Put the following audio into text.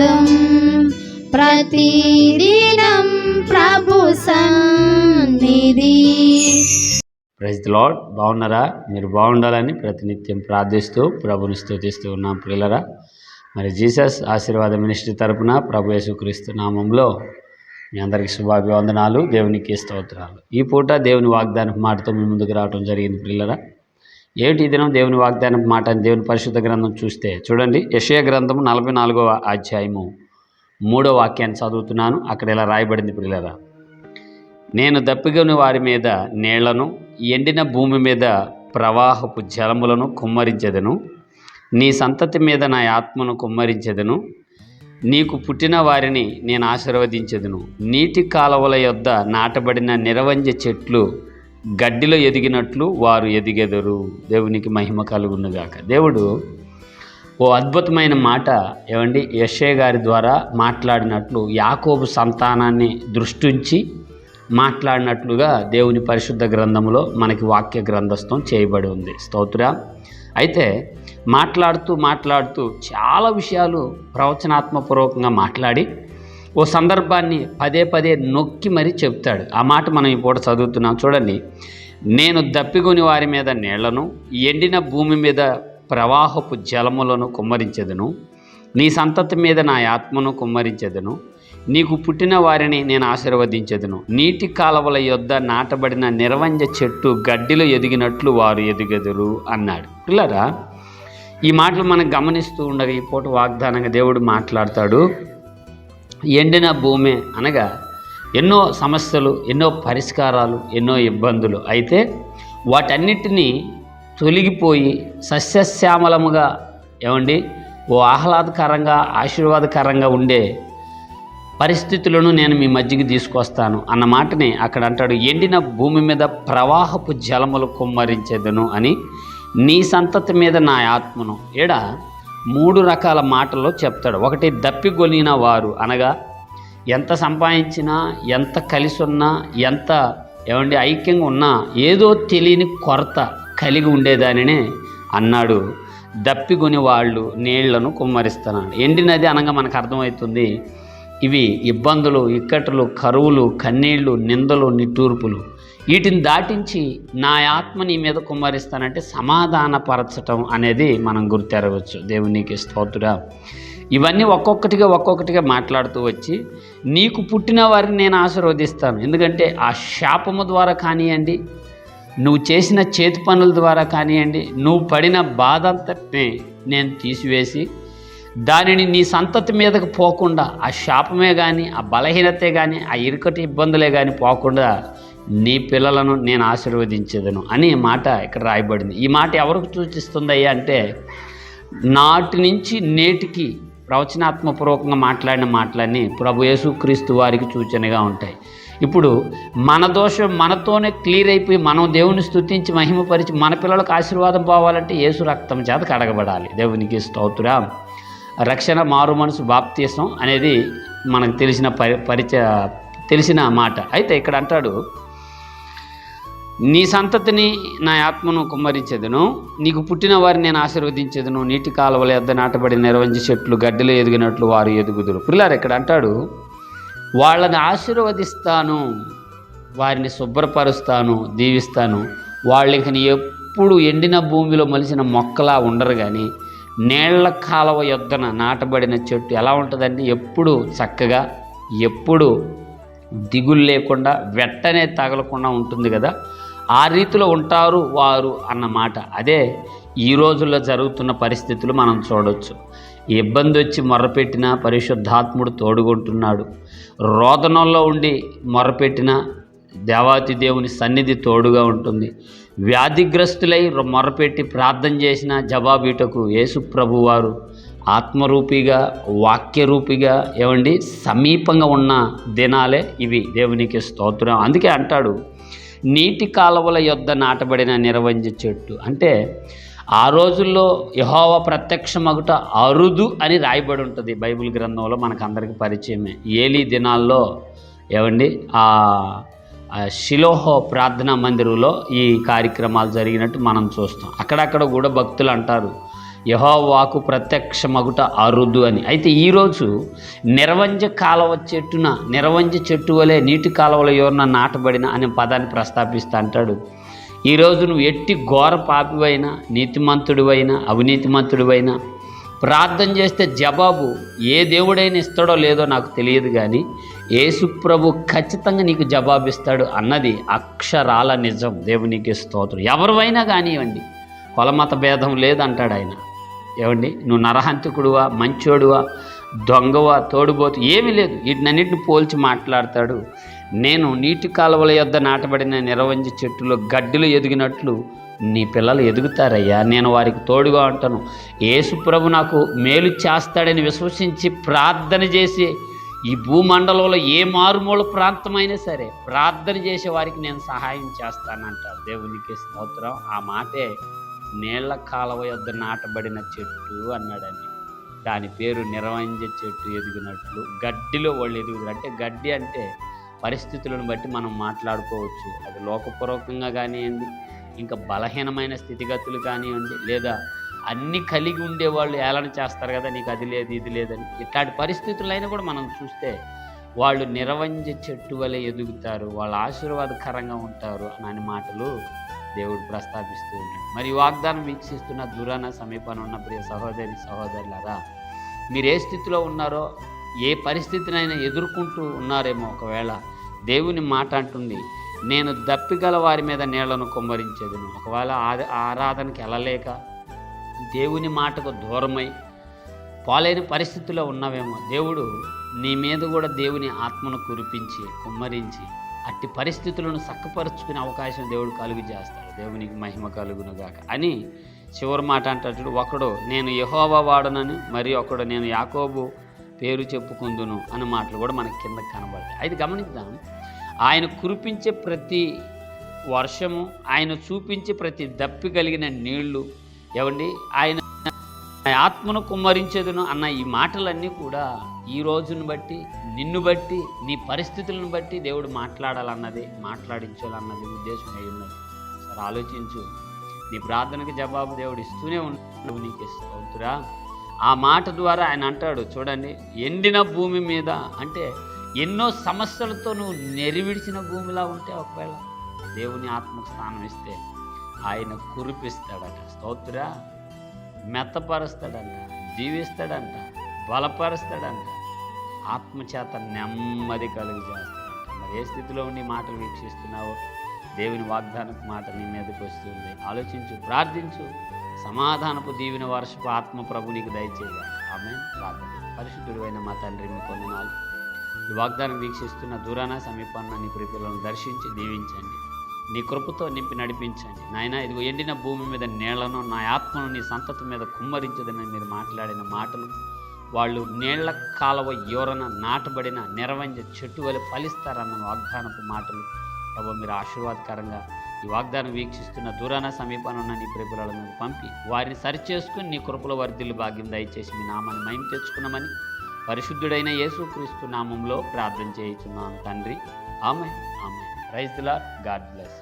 శబ్దం ప్రతిదినం ప్రభు సన్నిధి. ప్రైజ్ లాడ్ బాగున్నారా? మీరు బాగుండాలని ప్రతినిత్యం ప్రార్థిస్తూ ప్రభుని స్థుతిస్తూ ఉన్నాం పిల్లరా మరి జీసస్ ఆశీర్వాద మినిస్ట్రీ తరపున ప్రభు యేసుక్రీస్తు నామంలో మీ అందరికీ శుభాభివందనాలు దేవునికి స్తోత్రాలు. ఈ పూట దేవుని వాగ్దానం మాటతో మీ ముందుకు రావడం జరిగింది పిల్లరా ఏమిటి దినం దేవుని వాగ్దానం మాట అని దేవుని పరిశుద్ధ గ్రంథం చూస్తే చూడండి యషయ గ్రంథము నలభై నాలుగవ అధ్యాయము మూడో వాక్యాన్ని చదువుతున్నాను. అక్కడ ఇలా రాయబడింది పిల్లరా నేను దప్పిగని వారి మీద నీళ్ళను ఎండిన భూమి మీద ప్రవాహపు జలములను కుమ్మరించెదను నీ సంతతి మీద నా ఆత్మను కుమ్మరించెదను నీకు పుట్టిన వారిని నేను ఆశీర్వదించెదను. నీటి కాలువల యొద్ద నాటబడిన నిరవంజ చెట్లు గడ్డిలో ఎదిగినట్లు వారు ఎదిగెదరు. దేవునికి మహిమ కలుగునుగాక. దేవుడు ఓ అద్భుతమైన మాట ఏమండి యశే గారి ద్వారా మాట్లాడినట్లు యాకోబు సంతానాన్ని దృష్టించి మాట్లాడినట్లుగా దేవుని పరిశుద్ధ గ్రంథంలో మనకి వాక్య గ్రంథస్థం చేయబడి ఉంది. స్తోత్ర. అయితే మాట్లాడుతూ మాట్లాడుతూ చాలా విషయాలు ప్రవచనాత్మపూర్వకంగా మాట్లాడి ఓ సందర్భాన్ని పదే పదే నొక్కి మరీ చెప్తాడు. ఆ మాట మనం ఈ పూట చదువుతున్నాం. చూడండి. నేను దప్పిగొని వారి మీద నీళ్ళను ఎండిన భూమి మీద ప్రవాహపు జలములను కుమ్మరించెదను నీ సంతతి మీద నా ఆత్మను కుమ్మరించెదను నీకు పుట్టిన వారిని నేను ఆశీర్వదించెదను. నీటి కాలవల యొద్ద నాటబడిన నిరవంజ చెట్టు గడ్డిలో ఎదిగినట్లు వారు ఎదిగెదరు అన్నాడు. పిల్లరా ఈ మాటలు మనం గమనిస్తూ ఉండగా ఈ పూట వాగ్దానంగా దేవుడు మాట్లాడతాడు. ఎండిన భూమి అనగా ఎన్నో సమస్యలు ఎన్నో పరిష్కారాలు ఎన్నో ఇబ్బందులు. అయితే వాటన్నిటినీ తొలగిపోయి సస్యశ్యామలముగా ఏమండి ఓ ఆహ్లాదకరంగా ఆశీర్వాదకరంగా ఉండే పరిస్థితులను నేను మీ మధ్యకి తీసుకొస్తాను అన్న మాటని అక్కడ అంటాడు ఎండిన భూమి మీద ప్రవాహపు జలములు కుమ్మరించేదను అని నీ సంతతి మీద నా ఆత్మను. ఏడా? మూడు రకాల మాటల్లో చెప్తాడు. ఒకటి దప్పిగొలిన వారు అనగా ఎంత సంపాదించినా ఎంత కలిసి ఉన్నా ఎంత ఏమండి ఐక్యంగా ఉన్నా ఏదో తెలియని కొరత కలిగి ఉండేదానినే అన్నాడు. దప్పిగొని వాళ్ళు నీళ్ళను కుమ్మరిస్తున్నాడు ఎండినది అనగా మనకు అర్థమవుతుంది ఇవి ఇబ్బందులు ఇక్కట్లు కరువులు కన్నీళ్ళు నిందలు నిట్టూర్పులు. వీటిని దాటించి నా ఆత్మ నీ మీద కుమ్మరిస్తానంటే సమాధానపరచటం అనేది మనం గుర్తెరవచ్చు దేవునికి స్తోత్రుడా. ఇవన్నీ ఒక్కొక్కటిగా ఒక్కొక్కటిగా మాట్లాడుతూ వచ్చి నీకు పుట్టిన వారిని నేను ఆశీర్వదిస్తాను. ఎందుకంటే ఆ శాపము ద్వారా కానివ్వండి నువ్వు చేసిన చేతి పనుల ద్వారా కానివ్వండి నువ్వు పడిన బాధ అంతటిని నేను తీసివేసి దానిని నీ సంతతి మీదకు పోకుండా ఆ శాపమే కానీ ఆ బలహీనతే కానీ ఆ ఇరుకటి ఇబ్బందులే కానీ పోకుండా నీ పిల్లలను నేను ఆశీర్వదించేదను అని మాట ఇక్కడ రాయబడింది. ఈ మాట ఎవరికి సూచిస్తుందయ్యా అంటే నాటి నుంచి నేటికి ప్రవచనాత్మపూర్వకంగా మాట్లాడిన మాటలన్నీ ప్రభు యేసుక్రీస్తు వారికి సూచనగా ఉంటాయి. ఇప్పుడు మన దోషం మనతోనే క్లియర్ అయిపోయి మనం దేవుని స్థుతించి మహిమపరిచి మన పిల్లలకు ఆశీర్వాదం పోవాలంటే యేసు రక్తం చేత కడగబడాలి. దేవునికి స్తోత్ర. రక్షణ మారు మనసు బాప్తీసం అనేది మనకు తెలిసిన పరి పరిచ తెలిసిన మాట. అయితే ఇక్కడ అంటాడు నీ సంతతిని నా ఆత్మను కుమ్మరించేదను. నీకు పుట్టిన వారిని నేను ఆశీర్వదించేదను. నీటి కాలువల ఎద్ద నాటబడి నిర్వహించి చెట్లు గడ్డలు ఎదిగినట్లు వారు ఎదుగుదురు. పిల్లారు ఇక్కడ అంటాడు వాళ్ళని ఆశీర్వదిస్తాను వారిని శుభ్రపరుస్తాను దీవిస్తాను. వాళ్ళు ఇంక ఎప్పుడు ఎండిన భూమిలో మలిసిన మొక్కలా ఉండరు కానీ నీళ్ళ కాలువ యొద్దన నాటబడిన చెట్టు ఎలా ఉంటుందండి? ఎప్పుడు చక్కగా ఎప్పుడు దిగులు లేకుండా వెట్టనే తగలకుండా ఉంటుంది కదా. ఆ రీతిలో ఉంటారు వారు అన్న మాట. అదే ఈ రోజుల్లో జరుగుతున్న పరిస్థితులు మనం చూడవచ్చు ఇబ్బంది వచ్చి మొరపెట్టిన పరిశుద్ధాత్ముడు తోడుకుంటున్నాడు రోదనంలో ఉండి మొరపెట్టిన దేవాతి దేవుని సన్నిధి తోడుగా ఉంటుంది. వ్యాధిగ్రస్తులై మొరపెట్టి ప్రార్థన చేసిన జవాబీటకు యేసు ప్రభువారు ఆత్మరూపిగా వాక్యరూపిగా ఏమండి? సమీపంగా ఉన్న దినాలే ఇవి. దేవునికి స్తోత్రం. అందుకే అంటాడు నీటి కాలువల యొద్ద నాటబడిన నిరవంజ చెట్టు. అంటే ఆ రోజుల్లో యహోవ ప్రత్యక్షమగుట అరుదు అని రాయబడి ఉంటుంది బైబిల్ గ్రంథంలో మనకు అందరికి పరిచయమే. ఏలీ దినాల్లో ఏమండి ఆ శిలోహో ప్రార్థనా మందిరంలో ఈ కార్యక్రమాలు జరిగినట్టు మనం చూస్తాం. అక్కడక్కడ కూడా భక్తులు అంటారు. యహోవాకు ప్రత్యక్షమగుట అరుదు అని. అయితే ఈరోజు నిరవంజ కాలువ చెట్టున నిరవంజ చెట్టు వలె నీటి కాలువలో ఎవరన్నా నాటబడిన అనే పదాన్ని ప్రస్తాపిస్తా అంటాడు. ఈరోజు నువ్వు ఎట్టి ఘోర పాపివైనా నీతిమంతుడివైనా అవినీతిమంతుడివైనా ప్రార్థన చేస్తే జవాబు ఏ దేవుడైనా ఇస్తాడో లేదో నాకు తెలియదు కానీ యేసుప్రభు ఖచ్చితంగా నీకు జవాబిస్తాడు అన్నది అక్షరాల నిజం. దేవునికి స్తోత్రం. ఎవరివైనా కానివ్వండి కొలమత భేదం లేదంటాడు ఆయన. ఏమండి? నువ్వు నరహంతకుడువా మంచోడువా దొంగవా తోడుబోతు ఏమీ లేదు. వీటినన్నిటిని పోల్చి మాట్లాడతాడు. నేను నీటి కాలువల యొద్ద నాటబడిన నిరవంజ చెట్టులో గడ్డిలు ఎదిగినట్లు నీ పిల్లలు ఎదుగుతారయ్యా. నేను వారికి తోడుగా ఉంటాను. యేసుప్రభు నాకు మేలు చేస్తాడని విశ్వసించి ప్రార్థన చేసి ఈ భూమండలంలో ఏ మారుమూల ప్రాంతమైనా సరే ప్రార్థన చేసే వారికి నేను సహాయం చేస్తానంటాడు దేవునికి స్తోత్రం. ఆ మాటే నీళ్ళ కాలువ యొద్ద నాటబడిన చెట్టు అన్నాడని దాని పేరు నిరవంజ చెట్టు ఎదిగినట్లు గడ్డిలో వాళ్ళు ఎదుగుతారు అంటే గడ్డి అంటే పరిస్థితులను బట్టి మనం మాట్లాడుకోవచ్చు. అది లోకపూర్వకంగా కానివ్వండి ఇంకా బలహీనమైన స్థితిగతులు కానివ్వండి లేదా అన్ని కలిగి ఉండేవాళ్ళు ఏలన చేస్తారు కదా నీకు అది లేదు ఇది లేదని. ఇట్లాంటి పరిస్థితులైనా కూడా మనం చూస్తే వాళ్ళు నిరవంజ చెట్టు వలె ఎదుగుతారు వాళ్ళు ఆశీర్వాదకరంగా ఉంటారు అని మాటలు దేవుడు ప్రస్తాపిస్తూ ఉన్నాడు. మరి వాగ్దానం వీక్షిస్తున్న దూరాన సమీపాన ఉన్న ప్రియ సహోదరి సహోదరులారా మీరు ఏ స్థితిలో ఉన్నారో ఏ పరిస్థితినైనా ఎదుర్కొంటూ ఉన్నారేమో ఒకవేళ దేవుని మాట అంటుంది నేను దప్పిగల వారి మీద నీళ్ళను కుమ్మరించేదను. ఒకవేళ ఆది ఆరాధనకి వెళ్ళలేక దేవుని మాటకు దూరమై పాలైన పరిస్థితిలో ఉన్నావేమో దేవుడు నీ మీద కూడా దేవుని ఆత్మను కురిపించి కుమ్మరించి అట్టి పరిస్థితులను చక్కపరుచుకునే అవకాశం దేవుడు కలుగు చేస్తాడు. దేవునికి మహిమ కలుగునుగాక. అని చివరి మాట అంటాడు. ఒకడు నేను యహోవా వాడనని మరి ఒకడు నేను యాకోబు పేరు చెప్పుకుందును అన్న మాటలు కూడా మనకి కింద కనబడతాయి. అది గమనిద్దాం. ఆయన కురిపించే ప్రతి వర్షము ఆయన చూపించే ప్రతి దప్పి కలిగిన నీళ్ళు ఏమండి? ఆయన ఆయన ఆత్మను కుమ్మరించేదును అన్న ఈ మాటలన్నీ కూడా ఈ రోజును బట్టి నిన్ను బట్టి నీ పరిస్థితులను బట్టి దేవుడు మాట్లాడాలన్నది మాట్లాడించాలన్నది ఉద్దేశం అయి ఉన్నది. సరే ఆలోచించు. నీ ప్రార్థనకి జవాబు దేవుడు ఇస్తూనే ఉన్నాడు నీకు స్తోత్రా. ఆ మాట ద్వారా ఆయన అంటాడు చూడండి ఎండిన భూమి మీద అంటే ఎన్నో సమస్యలతో నువ్వు నెరివిడిచిన భూమిలా ఉంటే ఒకవేళ దేవుని ఆత్మకు స్థానం ఇస్తే ఆయన కురిపిస్తాడట. స్తోత్రా. మెత్తపరుస్తాడంట జీవిస్తాడంట బలపరుస్తాడంట. ఆత్మచేత నెమ్మది కలుగు చేస్తాడంట. మరి ఏ స్థితిలో ఉండి మాటలు వీక్షిస్తున్నావో? దేవుని వాగ్దానపు మాట నీ మీదకి వస్తుంది. ఆలోచించు ప్రార్థించు. సమాధానపు దీవిన వర్షపు ఆత్మ ప్రభు నీకు దయచేయాలి ఆమె ప్రార్థన. పరిశుద్ధుడైన మా తండ్రి మీ కొందనాలు. ఈ వాగ్దానం వీక్షిస్తున్న దూరాన సమీపాన్న నీ ప్రియులను దర్శించి దీవించండి. నీ కృపతో నింపి నడిపించండి. నాయన ఇదిగో ఎండిన భూమి మీద నీళ్ళను నా ఆత్మను నీ సంతతి మీద కుమ్మరించదని మీరు మాట్లాడిన మాటలు వాళ్ళు నీళ్ళ కాలవ ఎవరన నాటబడిన నిరవంజ చెట్టు వలె ఫలిస్తారన్న వాగ్దానపు మాటలు. ప్రభు మీరు ఆశీర్వాదకరంగా ఈ వాగ్దానం వీక్షిస్తున్న దూరాన సమీపాన ఉన్న నీ ప్రేపుల పంపి వారిని సరిచేసుకుని నీ కృపల వర్ధిల్లు భాగ్యం దయచేసి మీ నామాన్ని మైం తెచ్చుకున్నామని పరిశుద్ధుడైన యేసుక్రీస్తు నామంలో ప్రార్థన చేయుచున్నాను తండ్రి. ఆమె ఆమె రైతుల గాడ్ బ్లెస్